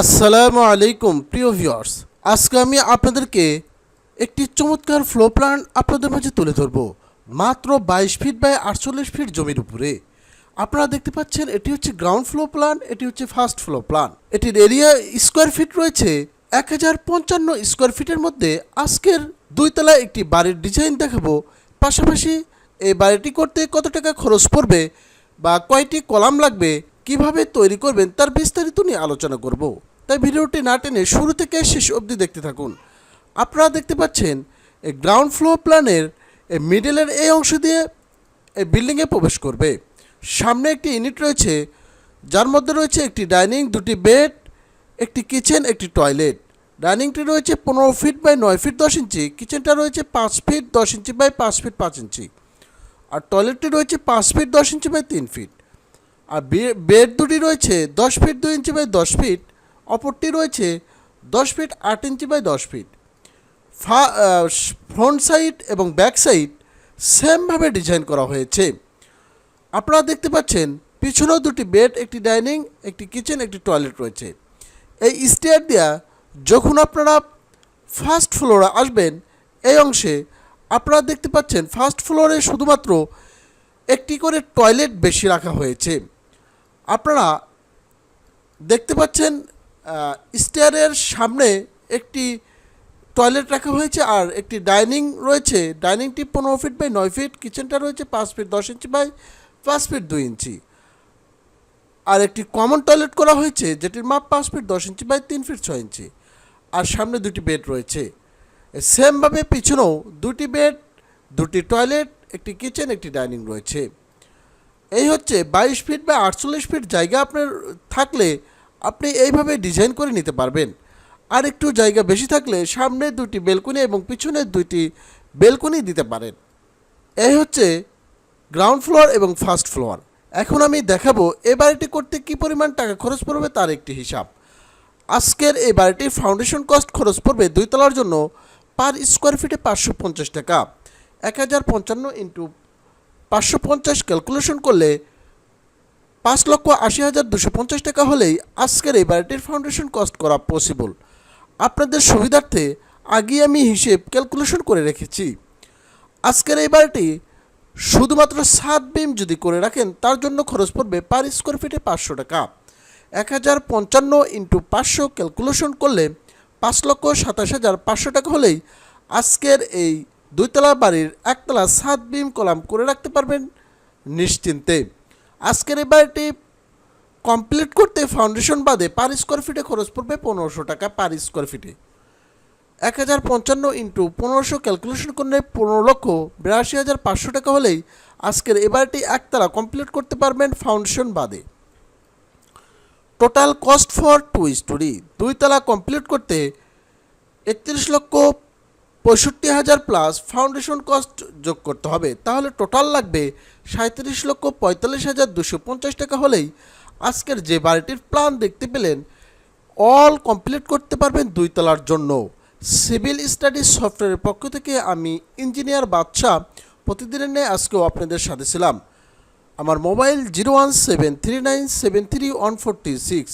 আসসালামু আলাইকুম, প্রিয় ভিউয়ার্স আজকে আমি আপনাদেরকে একটি চমৎকার ফ্লো প্ল্যান আপনাদের মাঝে তুলে ধরবো। মাত্র বাইশ ফিট বাই আটচল্লিশ ফিট জমির উপরে। আপনারা দেখতে পাচ্ছেন, এটি হচ্ছে গ্রাউন্ড ফ্লো প্ল্যান এটি হচ্ছে ফার্স্ট ফ্লো প্ল্যান এটির এরিয়া স্কোয়ার ফিট রয়েছে এক হাজার পঞ্চান্ন স্কোয়ার ফিটের মধ্যে। আজকের দুই তলায় একটি বাড়ির ডিজাইন দেখাবো। পাশাপাশি এই বাড়িটি করতে কত টাকা খরচ পড়বে বা কয়টি কলাম লাগবে, কীভাবে তৈরি করবেন, তার বিস্তারিত নিয়ে আলোচনা করব। তাই ভিডিওটি না টেনে শুরু থেকে শেষ অবধি দেখতে থাকুন। আপনারা দেখতে পাচ্ছেন, এই গ্রাউন্ড ফ্লোর প্ল্যানের মিডলের এই অংশ দিয়ে এই বিল্ডিংয়ে প্রবেশ করবে। সামনে একটি ইউনিট রয়েছে, যার মধ্যে রয়েছে একটি ডাইনিং দুটি বেড একটি কিচেন একটি টয়লেট ডাইনিংটি রয়েছে পনেরো ফিট বাই নয় ফিট দশ ইঞ্চি কিচেনটা রয়েছে পাঁচ ফিট দশ ইঞ্চি বাই পাঁচ ফিট পাঁচ ইঞ্চি। আর টয়লেটটি রয়েছে পাঁচ ফিট দশ ইঞ্চি বাই তিন ফিট আর বেড দুটি রয়েছে দশ ফিট দুই ইঞ্চি বাই দশ ফিট অপরটি রয়েছে দশ ফিট আট ইঞ্চি বাই দশ ফিট। ফা ফ্রন্ট সাইড এবং ব্যাক সাইড সেমভাবে ডিজাইন করা হয়েছে। আপনারা দেখতে পাচ্ছেন, পিছনেও দুটি বেড, একটি ডাইনিং, একটি কিচেন, একটি টয়লেট রয়েছে। এই স্টেয়ার দেওয়া যখন আপনারা ফার্স্ট ফ্লোরে আসবেন, এই অংশে আপনারা দেখতে পাচ্ছেন, ফার্স্ট ফ্লোরে শুধুমাত্র একটি করে টয়লেট বেশি রাখা হয়েছে। আপনারা দেখতে পাচ্ছেন স্টেয়ারের সামনে একটি টয়লেট রাখা হয়েছে আর একটি ডাইনিং রয়েছে। ডাইনিংটি পনেরো ফিট বাই নয় ফিট, কিচেনটা রয়েছে পাঁচ ফিট দশ ইঞ্চি বাই পাঁচ ফিট দুই ইঞ্চি। আর একটি কমন টয়লেট করা হয়েছে, যেটির মাপ পাঁচ ফিট দশ ইঞ্চি বাই তিন ফিট ছয় ইঞ্চি। আর সামনে দুটি বেড রয়েছে। সেমভাবে পিছনেও দুটি বেড, দুটি টয়লেট, একটি কিচেন, একটি ডাইনিং রয়েছে। এই হচ্ছে বাইশ ফিট বা আটচল্লিশ ফিট জায়গা আপনার থাকলে আপনি এইভাবে ডিজাইন করে নিতে পারবেন। আর একটু জায়গা বেশি থাকলে সামনে দুটি বেলকনি এবং পিছনে দুইটি বেলকনি দিতে পারেন। এই হচ্ছে গ্রাউন্ড ফ্লোর এবং ফার্স্ট ফ্লোর এখন আমি দেখাবো এ বাড়িটি করতে কী পরিমাণ টাকা খরচ পড়বে তার একটি হিসাব। আজকের এই বাড়িটির ফাউন্ডেশন কস্ট খরচ পড়বে দুই তলার জন্য পার স্কোয়ার ফিটে পাঁচশো পঞ্চাশ টাকা। এক হাজার পঞ্চান্ন ইন্টু পাঁচশো পঞ্চাশ ক্যালকুলেশন করলে পাঁচ লক্ষ আশি হাজার দুশো পঞ্চাশ টাকা হলেই আজকের এই বাড়িটির ফাউন্ডেশন কস্ট করা পসিবল আপনাদের সুবিধার্থে আগে আমি হিসেব ক্যালকুলেশন করে রেখেছি। আজকের এই বাড়িটি শুধুমাত্র সাত বিম যদি করে রাখেন, তার জন্য খরচ পড়বে পার স্কোয়ার ফিটে পাঁচশো টাকা। এক হাজার পঞ্চান্ন ইন্টু পাঁচশো ক্যালকুলেশন করলে পাঁচ লক্ষ সাতাশ হাজার পাঁচশো টাকা হলেই আজকের এই দুইতলা বাড়ির একতলা সাত বিম কলাম করে রাখতে পারবেন নিশ্চিন্তে। আজকের এই বাড়িটি কমপ্লিট করতে ফাউন্ডেশন বাদে পার স্কোয়ার ফিটে খরচ পড়বে পনেরোশো টাকা পার স্কোয়ার ফিটে এক হাজার পঞ্চান্ন ইন্টু পনেরোশো ক্যালকুলেশন করলে পনেরো লক্ষ বিরাশি হাজার পাঁচশো টাকা হলেই আজকের এবারটি একতলা কমপ্লিট করতে পারবেন ফাউন্ডেশন বাদে। Total cost for two storey দুই তলা কমপ্লিট করতে একত্রিশ লক্ষ পঁয়ষট্টি হাজার প্লাস ফাউন্ডেশন কস্ট যোগ করতে হবে। তাহলে টোটাল লাগবে সাঁত্রিশ লক্ষ পঁয়তাল্লিশ হাজার দুশো পঞ্চাশ টাকা হলেই আজকের যে বাড়িটির প্ল্যান দেখতে পেলেন অল কমপ্লিট করতে পারবেন দুই তলার জন্য। সিভিল স্টাডিজ সফটওয়্যারের পক্ষ থেকে আমি ইঞ্জিনিয়ার বাদশাহ প্রতিদিনের ন্যায় আজকেও আপনাদের সাথে ছিলাম। আমার mobile zero one seven three nine seven three one forty six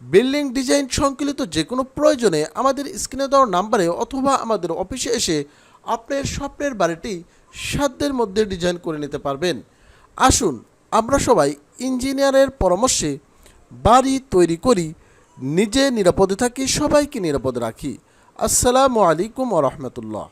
building design সংকলিত যে কোনো প্রয়োজনে আমাদের স্ক্রিনে দেওয়ার নাম্বারে অথবা আমাদের অফিসে এসে আপনার স্বপ্নের বাড়িটি সাধ্যের মধ্যে ডিজাইন করে নিতে পারবেন। আসুন, আমরা সবাই ইঞ্জিনিয়ারের পরামর্শে বাড়ি তৈরি করি, নিজে নিরাপদে থাকি, সবাইকে নিরাপদে রাখি। আসসালামু আলাইকুম রহমতুল্লাহ।